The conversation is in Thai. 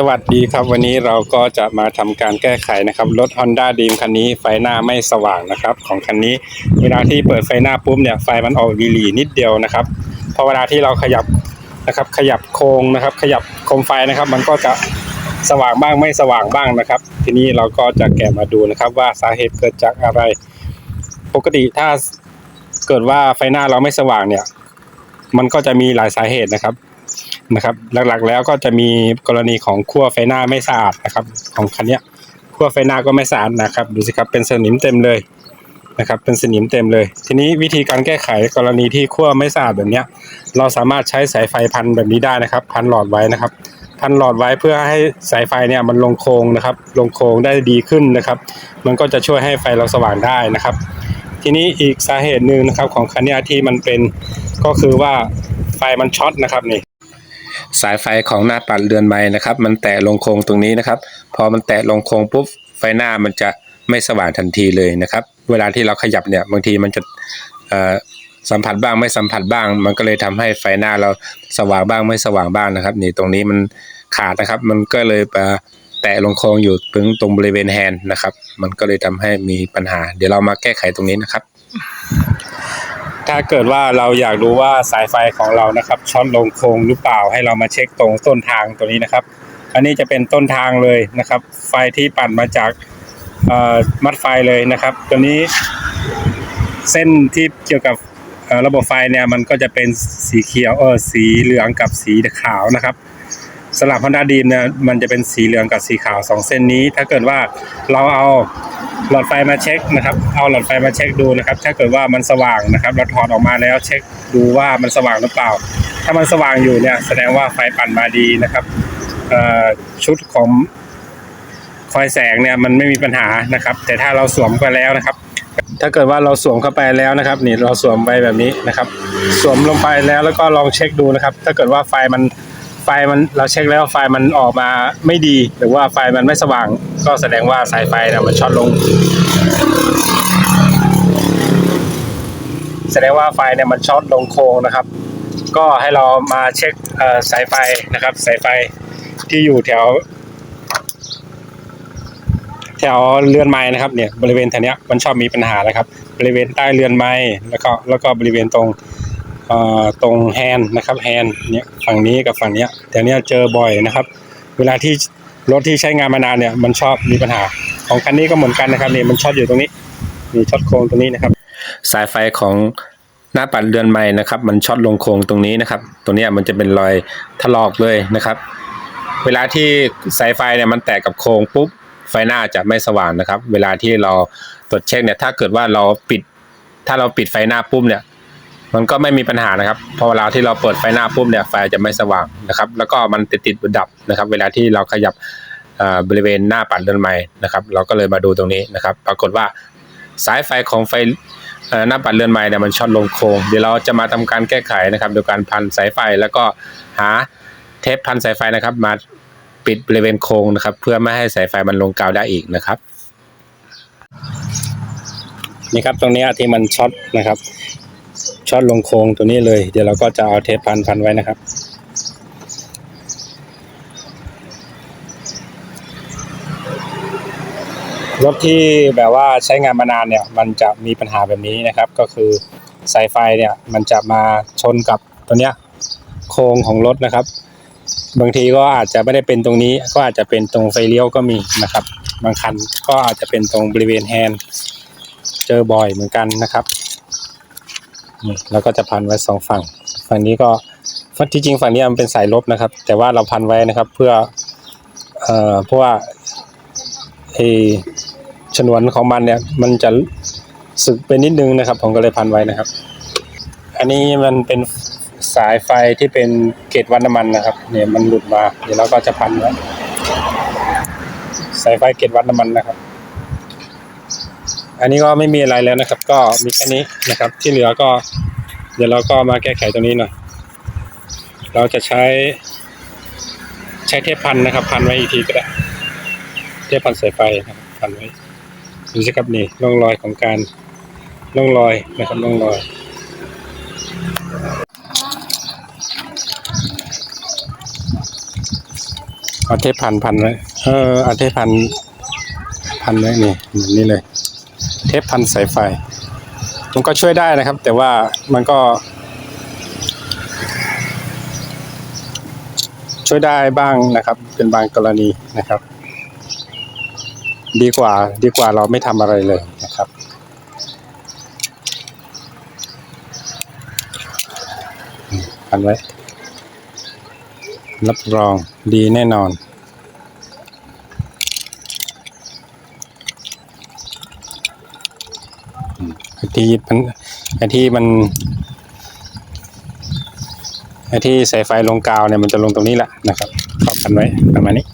สวัสดีครับวันนี้เราก็จะมาทำการแก้ไขนะครับรถ Honda d r e a m คันนี้ไฟหน้าไม่สว่างนะครับ ของคันนี้ เวลาที่เปิดไฟหน้าปุ๊บเนี่ยไฟมันออกหลีๆนิดเดียวนะครับพอเวลาที่เราขยับนะครับขยับโครงนะครับ ขยับโคมไฟนะครับ มันก็จะสว่างบ้างไม่สว่างบ้างนะครับ ทีนี้เราก็จะแกะมาดูนะครับ ว่าสาเหตุเกิดจากอะไร ปกติถ้าเกิดว่าไฟหน้าเราไม่สว่างเนี่ย มันก็จะมีหลายสาเหตุนะครับ นะครับ หลักๆแล้วก็จะมีกรณีของขั้วไฟหน้าไม่สะอาดนะครับ ของคันนี้ขั้วไฟหน้าก็ไม่สะอาดนะครับดูสิครับเป็นสนิมเต็มเลยนะครับ เป็นสนิมเต็มเลย ทีนี้วิธีการแก้ไขกรณีที่ขั้วไม่สะอาดแบบนี้เราสามารถใช้สายไฟพันแบบนี้ได้นะครับ พันหลอดไว้นะครับ พันหลอดไว้เพื่อให้สายไฟเนี่ยมันลงโครงนะครับ ลงโครงได้ดีขึ้นนะครับ มันก็จะช่วยให้ไฟเราสว่างได้นะครับ ทีนี้อีกสาเหตุหนึ่งนะครับของคันนี้ที่มันเป็นก็คือว่าไฟมันช็อตนะครับนี่ สายไฟของหน้าปัดเรือนไม้นะครับ มันแตะลงโครงตรงนี้นะครับ พอมันแตะลงโครงปุ๊บไฟหน้ามันจะไม่สว่างทันทีเลยนะครับ เวลาที่เราขยับเนี่ยบางทีมันจะสัมผัสบ้างไม่สัมผัสบ้าง มันก็เลยทำให้ไฟหน้าเราสว่างบ้างไม่สว่างบ้างนะครับ นี่ตรงนี้มันขาดนะครับ มันก็เลยแตะลงโครงอยู่ตรงตรงบริเวณแฮนด์นะครับ มันก็เลยทำให้มีปัญหา เดี๋ยวเรามาแก้ไขตรงนี้นะครับ ถ้าเกิดว่าเราอยากรู้ว่าสายไฟของเรานะครับช็อตลงโครงหรือเปล่าให้เรามาเช็คตรงต้นทางตัวนี้นะครับ อันนี้จะเป็นต้นทางเลยนะครับ ไฟที่ปั่นมาจากมัดไฟเลยนะครับ ตัวนี้เส้นที่เกี่ยวกับระบบไฟเนี่ยมันก็จะเป็นสีเขียวเออสีเหลืองกับสีขาวนะครับสำหรับ Honda d r e a m เนี่ยมันจะเป็นสีเหลืองกับสีขาวสองเส้นนี้ ถ้าเกิดว่าเราเอา หลอดไฟมาเช็คนะครับ เอาหลอดไฟมาเช็คดูนะครับ ถ้าเกิดว่ามันสว่างนะครับ เราถอดออกมาแล้วเช็คดูว่ามันสว่างหรือเปล่า ถ้ามันสว่างอยู่เนี่ยแสดงว่าไฟปั่นมาดีนะครับชุดของคอยแสงเนี่ยมันไม่มีปัญหานะครับ แต่ถ้าเราสวมไปแล้วนะครับ ถ้าเกิดว่าเราสวมเข้าไปแล้วนะครับนี่เราสวมไปแบบนี้นะครับ สวมลงไปแล้วแล้วก็ลองเช็คดูนะครับ ถ้าเกิดว่าไฟมัน ไฟมันเราเช็คแล้วไฟมันออกมาไม่ดี หรือว่าไฟมันไม่สว่าง ก็แสดงว่าสายไฟเนี่ยมันช็อตลง แสดงว่าไฟเนี่ยมันช็อตลงโครงนะครับ ก็ให้เรามาเช็คสายไฟนะครับ สายไฟที่อยู่แถว แถวเรือนไม้นะครับเนี่ยบริเวณแถวเนี้ยมันชอบมีปัญหานะครับ บริเวณใต้เรือนไม้แล้วก็แล้วก็บริเวณตรง ตรงแฮน์นะครับแฮน์เนี่ยฝั่งนี้กับฝั่งเนี้ยแถวเนี้ยเจอบ่อยนะครับ เวลาที่รถที่ใช้งานมานานเนี่ยมันชอบมีปัญหา ของคันนี้ก็เหมือนกันนะครับนี่มันช็อตอยู่ตรงนี้มีช็อตโครงตรงนี้นะครับ สายไฟของหน้าปัดเรือนไม้นะครับ มันช็อตลงโครงตรงนี้นะครับ ตรงเนี้ยมันจะเป็นรอยถลอกเลยนะครับ เวลาที่สายไฟเนี่ยมันแตกกับโครงปุ๊บไฟหน้าจะไม่สว่างนะครับ เวลาที่เราตรวจเช็คเนี่ยถ้าเกิดว่าเราปิด ถ้าเราปิดไฟหน้าปุ๊บเนี่ย มันก็ไม่มีปัญหานะครับ พอเวลาที่เราเปิดไฟหน้าปุ๊บเนี่ยไฟจะไม่สว่างนะครับ แล้วก็มันติดติดดับนะครับ เวลาที่เราขยับบริเวณหน้าปัดเรือนไม้นะครับ เราก็เลยมาดูตรงนี้นะครับ ปรากฏว่าสายไฟของไฟหน้าปัดเรือนไม้เนี่ยมันช็อตลงโครงเดี๋ยวเราจะมาทำการแก้ไขนะครับ โดยการพันสายไฟแล้วก็หาเทปพันสายไฟนะครับ มาปิดบริเวณโครงนะครับ เพื่อไม่ให้สายไฟมันลงกาวได้อีกนะครับนี่ครับตรงนี้ที่มันช็อตนะครับ ช็อตลงโครงตัวนี้เลย เดี๋ยวเราก็จะเอาเทปพันพันไว้นะครับ รถที่แบบว่าใช้งานมานานเนี่ย มันจะมีปัญหาแบบนี้นะครับ ก็คือสายไฟเนี่ย มันจะมาชนกับตัวเนี้ยโครงของรถนะครับ บางทีก็อาจจะไม่ได้เป็นตรงนี้ ก็อาจจะเป็นตรงไฟเลี้ยวก็มีนะครับ บางคันก็อาจจะเป็นตรงบริเวณแฮนด์เจอบ่อยเหมือนกันนะครับ นี่เราก็จะพันไว้สองฝั่ง ฝั่งนี้ก็ที่จริงฝั่งนี้มันเป็นสายลบนะครับ แต่ว่าเราพันไว้นะครับเพื่อเอ่อเพราะว่าไอฉนวนของมันเนี่ยมันจะสึกไปนิดนึงนะครับ ผมก็เลยพันไว้นะครับ อันนี้มันเป็นสายไฟที่เป็นเกจวัดน้ำมันนะครับ เนี่ยมันหลุดมาเดี๋ยวเราก็จะพันไว้สายไฟเกจวัดน้ำมันนะครับ อันนี้ก็ไม่มีอะไรแล้วนะครับ ก็มีแค่นี้นะครับ ที่เหลือก็ เดี๋ยวเราก็มาแก้ไขตรงนี้หน่อยเราจะใช้ ใช้เทปพันนะครับ พันไว้อีกทีก็ได้เทปพันสายไฟนะครับพันไว้ดูสิครับนี่ร่องรอยของการร่องรอยนะครับร่องรอยเอาเทปพันพันไว้เออเอาเทปพันพันไว้นี่แบบนี้เลย เทปพันสายไฟ มันก็ช่วยได้นะครับ แต่ว่ามันก็ ช่วยได้บ้างนะครับ เป็นบางกรณีนะครับ ดีกว่าดีกว่าเราไม่ทำอะไรเลยนะครับพันไว้รับรองดีแน่นอน ที่มันไอ้ที่มันไอ้ที่สายไฟลงกาวเนี่ยมันจะลงตรงนี้แหละนะครับครอบกันไว้ประมาณนี้